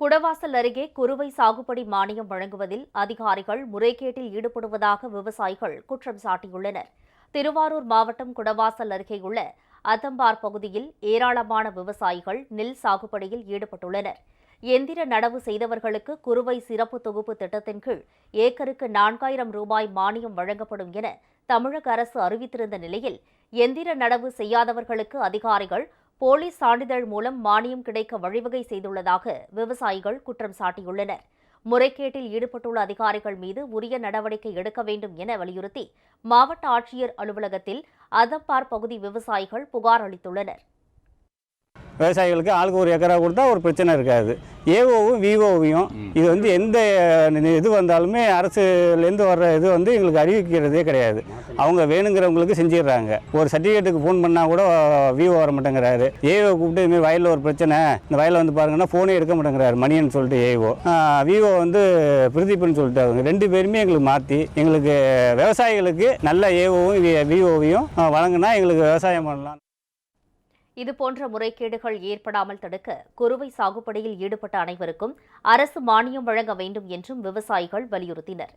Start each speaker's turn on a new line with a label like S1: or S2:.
S1: குடவாசல் அருகே குறுவை சாகுபடி மானியம் வழங்குவதில் அதிகாரிகள் முறைகேட்டில் ஈடுபடுவதாக விவசாயிகள் குற்றம் சாட்டியுள்ளனர். திருவாரூர் மாவட்டம் குடவாசல் அருகேயுள்ள அதம்பார் பகுதியில் ஏராளமான விவசாயிகள் நெல் சாகுபடியில் ஈடுபட்டுள்ளனர். எந்திர நடவு செய்தவர்களுக்கு குறுவை சிறப்பு தொகுப்பு திட்டத்தின் கீழ் ஏக்கருக்கு நான்காயிரம் ரூபாய் மானியம் வழங்கப்படும் என தமிழக அரசு அறிவித்திருந்த நிலையில் எந்திர நடவு செய்யாதவர்களுக்கு அதிகாரிகள் போலீஸ் சான்றிதழ் மூலம் மானியம் கிடைக்க வழிவகை செய்துள்ளதாக விவசாயிகள் குற்றம் சாட்டியுள்ளனர். முறைகேட்டில் ஈடுபட்டுள்ள அதிகாரிகள் மீது உரிய நடவடிக்கை எடுக்க வேண்டும் என வலியுறுத்தி மாவட்ட ஆட்சியர் அலுவலகத்தில் அதப்பார் பகுதி விவசாயிகள் புகார் அளித்துள்ளனர்.
S2: விவசாயிகளுக்கு ஆளுக்கு ஒரு ஏக்கரா கொடுத்தா ஒரு பிரச்சனை இருக்காது. ஏஓவும் விஓவையும் இது வந்து எந்த இது வந்தாலுமே அரசுலேருந்து வர்ற இது வந்து எங்களுக்கு அறிவிக்கிறதே கிடையாது. அவங்க வேணுங்கிறவங்களுக்கு செஞ்சிடுறாங்க. ஒரு சர்டிஃபிகேட்டுக்கு ஃபோன் பண்ணால் கூட விஓ வர மாட்டேங்கிறாரு. ஏஓ கூப்பிட்டு இதுமாதிரி வயலில் ஒரு பிரச்சனை இந்த வயலில் வந்து பாருங்கன்னா ஃபோனே எடுக்க மாட்டேங்கிறாரு மணியன் சொல்லிட்டு ஏஓ. விஓ வந்து பிரதீப்னு சொல்லிட்டு அவங்க ரெண்டு பேருமே எங்களுக்கு மாற்றி எங்களுக்கு விவசாயிகளுக்கு நல்ல ஏஓவும் விஓவையும் வழங்கினா எங்களுக்கு விவசாயம் பண்ணலாம்.
S1: இதுபோன்ற முறைகேடுகள் ஏற்படாமல் தடுக்க குறுவை சாகுபடியில் ஈடுபட்ட அனைவருக்கும் அரசு மானியம் வழங்க வேண்டும் என்றும் விவசாயிகள் வலியுறுத்தினர்.